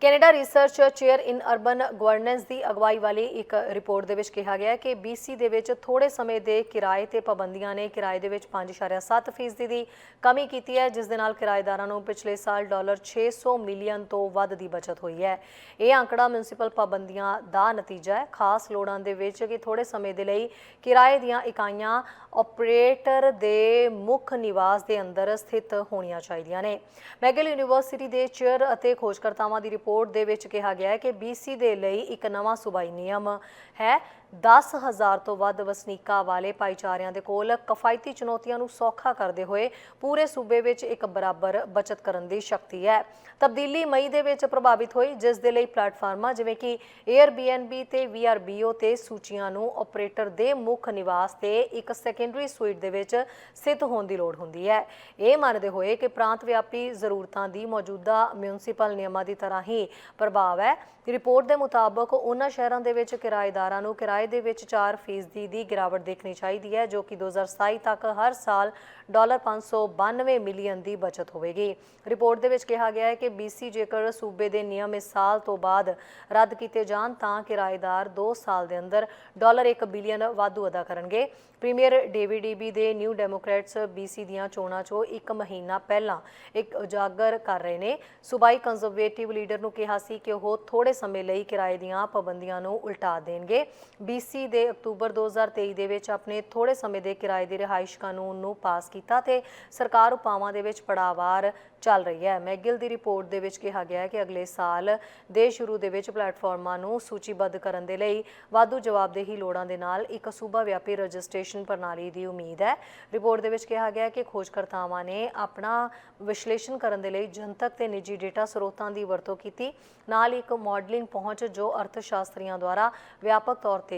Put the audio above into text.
Canada research chair in urban governance ਦੀ ਅਗਵਾਈ ਵਾਲੀ ਇੱਕ ਰਿਪੋਰਟ ਦੇ ਵਿੱਚ ਕਿਹਾ ਗਿਆ ਹੈ ਕਿ BC ਦੇ ਵਿੱਚ ਥੋੜੇ ਸਮੇਂ ਦੇ ਕਿਰਾਏ ਤੇ ਪਾਬੰਦੀਆਂ ਨੇ ਕਿਰਾਏ ਦੇ ਵਿੱਚ 5.7% ਫੀਸਦੀ ਦੀ ਕਮੀ ਕੀਤੀ ਹੈ, ਜਿਸ ਦੇ ਨਾਲ ਕਿਰਾਏਦਾਰਾਂ ਨੂੰ ਪਿਛਲੇ ਸਾਲ ਡਾਲਰ 600 ਮਿਲੀਅਨ ਤੋਂ ਵੱਧ ਦੀ ਬਚਤ ਹੋਈ ਹੈ। ਇਹ ਅੰਕੜਾ ਮਿਊਨਿਸਪਲ ਪਾਬੰਦੀਆਂ ਦਾ ਨਤੀਜਾ ਹੈ। ਖਾਸ ਲੋੜਾਂ ਦੇ ਵਿੱਚ ਕਿ ਥੋੜੇ ਸਮੇਂ ਦੇ ਲਈ ਕਿਰਾਏ ਦੀਆਂ ਇਕਾਈਆਂ ਆਪਰੇਟਰ ਦੇ ਮੁੱਖ ਨਿਵਾਸ ਦੇ ਅੰਦਰ ਸਥਿਤ ਹੋਣੀਆਂ ਚਾਹੀਦੀਆਂ ਨੇ। ਮੈਗਲ ਯੂਨੀਵਰਸਿਟੀ ਦੇ ਚੇਅਰ ਅਤੇ ਖੋਜਕਰਤਾਵਾਂ ਦੀ ਰਿਪੋਰਟ ਦੇ ਵਿੱਚ ਕਿਹਾ ਗਿਆ ਹੈ ਕਿ BC ਦੇ ਲਈ ਇੱਕ ਨਵਾਂ ਸੂਬਾਈ ਨਿਯਮ ਹੈ। 10000 ਤੋਂ ਵੱਧ ਵਸਨੀਕਾਂ ਵਾਲੇ ਭਾਈਚਾਰਿਆਂ ਦੇ ਕੋਲ ਕਫਾਇਤੀ ਚੁਣੌਤੀਆਂ ਨੂੰ ਸੌਖਾ ਕਰਦੇ ਹੋਏ ਪੂਰੇ ਸੂਬੇ ਵਿੱਚ ਇੱਕ ਬਰਾਬਰ ਬਚਤ ਕਰਨ ਦੀ ਸ਼ਕਤੀ ਹੈ। ਤਬਦੀਲੀ ਮਈ ਦੇ ਵਿੱਚ ਪ੍ਰਭਾਵਿਤ ਹੋਈ, ਜਿਸ ਦੇ ਲਈ ਪਲੇਟਫਾਰਮਾਂ ਜਿਵੇਂ ਕਿ Airbnb ਤੇ VRBO ਤੇ ਸੂਚੀਆਂ ਨੂੰ ਆਪਰੇਟਰ ਦੇ ਮੁੱਖ ਨਿਵਾਸ ਤੇ ਇੱਕ ਸੈਕੰਡਰੀ ਸੂਈਟ ਦੇ ਵਿੱਚ ਸਥਿਤ ਹੋਣ ਦੀ ਲੋੜ ਹੁੰਦੀ ਹੈ। ਇਹ ਮੰਨਦੇ ਹੋਏ ਕਿ ਪ੍ਰਾਂਤ ਵਿਆਪੀ ਜ਼ਰੂਰਤਾਂ ਦੀ ਮੌਜੂਦਾ ਮਿਊਨਿਸਪਲ ਨਿਯਮਾਂ ਦੀ ਤਰ੍ਹਾਂ ਹੀ ਪ੍ਰਭਾਵ ਹੈ। ਰਿਪੋਰਟ ਦੇ ਮੁਤਾਬਕ, ਉਹਨਾਂ ਸ਼ਹਿਰਾਂ ਦੇ ਵਿੱਚ ਕਿਰਾਏਦਾਰਾਂ ਨੂੰ ਕਿਰਾਏ ਦੇ ਵਿੱਚ 4% ਦੀ ਗਿਰਾਵਟ ਦੇਖਣੀ ਚਾਹੀਦੀ ਹੈ, ਜੋ ਕਿ 2027 ਤੱਕ ਹਰ ਸਾਲ ਡਾਲਰ 592 ਮਿਲੀਅਨ ਦੀ ਬਚਤ ਹੋਵੇਗੀ। ਰਿਪੋਰਟ ਦੇ ਵਿੱਚ ਕਿਹਾ ਗਿਆ ਹੈ ਕਿ BC ਜੇਕਰ ਸੂਬੇ ਦੇ ਨਿਯਮ ਇਸ ਸਾਲ ਤੋਂ ਬਾਅਦ ਰੱਦ ਕੀਤੇ ਜਾਣ, ਤਾਂ ਕਿਰਾਏਦਾਰ 2 ਸਾਲ ਦੇ ਅੰਦਰ ਡਾਲਰ 1 ਬਿਲੀਅਨ ਵਾਧੂ ਅਦਾ ਕਰਨਗੇ। ਪ੍ਰੀਮੀਅਰ ਡੇਵਿਡ ਈਬੀ ਦੇ ਨਿਊ ਡੈਮੋਕ੍ਰੈਟਸ BC ਦੀਆਂ ਚੋਣਾਂ 'ਚੋਂ ਇੱਕ ਮਹੀਨਾ ਪਹਿਲਾਂ ਇੱਕ ਉਜਾਗਰ ਕਰ ਰਹੇ ਨੇ। ਸੂਬਾਈ ਕੰਜ਼ਰਵੇਟਿਵ ਲੀਡਰ ਨੂੰ ਕਿਹਾ ਸੀ ਕਿ ਉਹ ਥੋੜੇ ਸਮੇਂ ਲਈ ਕਿਰਾਏ ਦੀਆਂ ਪਾਬੰਦੀਆਂ ਨੂੰ ਉਲਟਾ ਦੇਣਗੇ। BC ਦੇ ਅਕਤੂਬਰ 2023 ਦੇ ਵਿੱਚ ਆਪਣੇ ਥੋੜੇ ਸਮੇਂ ਦੇ ਕਿਰਾਏ ਦੇ ਰਿਹਾਇਸ਼ ਕਾਨੂੰਨ ਨੂੰ ਪਾਸ ਕੀਤਾ ਤੇ ਸਰਕਾਰ ਉਪਾਵਾਂ ਦੇ ਵਿੱਚ ਪੜਾਵਾਰ ਚੱਲ ਰਹੀ ਹੈ। ਮੈਗਿਲ ਦੀ ਰਿਪੋਰਟ ਦੇ ਵਿੱਚ ਕਿਹਾ ਗਿਆ ਹੈ ਕਿ ਅਗਲੇ ਸਾਲ ਦੇ ਸ਼ੁਰੂ ਦੇ ਵਿੱਚ ਪਲੇਟਫਾਰਮਾਂ ਨੂੰ ਸੂਚੀਬੱਧ ਕਰਨ ਦੇ ਲਈ ਵਾਧੂ ਜਵਾਬਦੇਹੀ ਲੋੜਾਂ ਦੇ ਨਾਲ ਇੱਕ ਸੂਬਾ ਵਿਆਪੀ ਰਜਿਸਟ੍ਰੇਸ਼ਨ ਪ੍ਰਣਾਲੀ ਦੀ ਉਮੀਦ ਹੈ। ਰਿਪੋਰਟ ਦੇ ਵਿੱਚ ਕਿਹਾ ਗਿਆ ਹੈ ਕਿ ਖੋਜਕਰਤਾਵਾਂ ਨੇ ਆਪਣਾ ਵਿਸ਼ਲੇਸ਼ਣ ਕਰਨ ਦੇ ਲਈ ਜਨਤਕ ਤੇ ਨਿੱਜੀ ਡੇਟਾ ਸਰੋਤਾਂ ਦੀ ਵਰਤੋਂ ਕੀਤੀ। ਨਾਲ ਇੱਕ ਮਾਡਲਿੰਗ ਪਹੁੰਚ ਜੋ ਅਰਥਸ਼ਾਸਤਰੀਆਂ ਦੁਆਰਾ ਵਿਆਪਕ ਤੌਰ ਤੇ